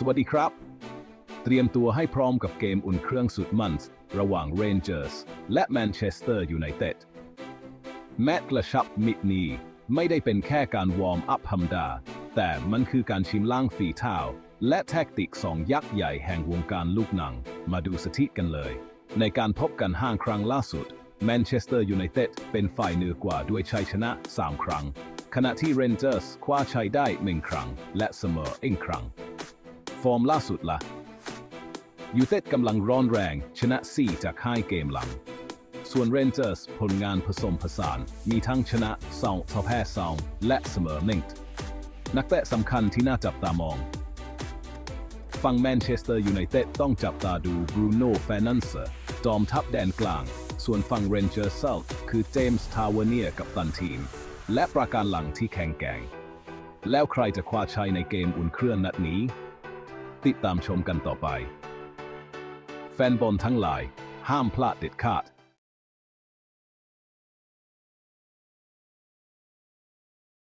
สวัสดีครับ เตรียมตัวให้พร้อมกับเกมอุ่นเครื่องสุดมันระหว่าง Rangers และ Manchester United แมตช์กระชับมิดนี้ไม่ได้เป็นแค่การวอร์มอัพธรรมดา แต่มันคือการชิมล่างฝีเท้า และแท็กติกสองยักษ์ใหญ่แห่งวงการลูกหนัง มาดูสถิติกันเลย ในการพบกันห้าครั้งล่าสุด Manchester United เป็นฝ่ายเหนือกว่าด้วยชัยชนะ 3 ครั้ง ขณะที่ Rangers คว้าชัยได้หนึ่งครั้ง และเสมออีกครั้ง ฟอร์มล่าสุดล่ะยูเต็ดกำลังร้อนแรง ชนะ 4 จาก5เกมหลัง ส่วน Rangers ผลงานผสมผสาน มีทั้งชนะ2ทอแพ้2และเสมอหนึ่งนักเตะสำคัญที่น่าจับตามองฝั่งแมนเชสเตอร์ยูไนเต็ดต้องจับตาดูบรูโน่แฟนันเซอร์จอมทัพแดนกลาง ส่วนฝั่งเรนเจอร์เซลคือเจมส์ทาวเวเนียกับตันทีม และประการหลังที่แข็งแกร่งแล้วใครจะคว้าชัยในเกมอุ่นเครื่องนัดนี้ ติดตามชมกันต่อไป แฟนบอลทั้งหลาย ห้ามพลาดเด็ดขาด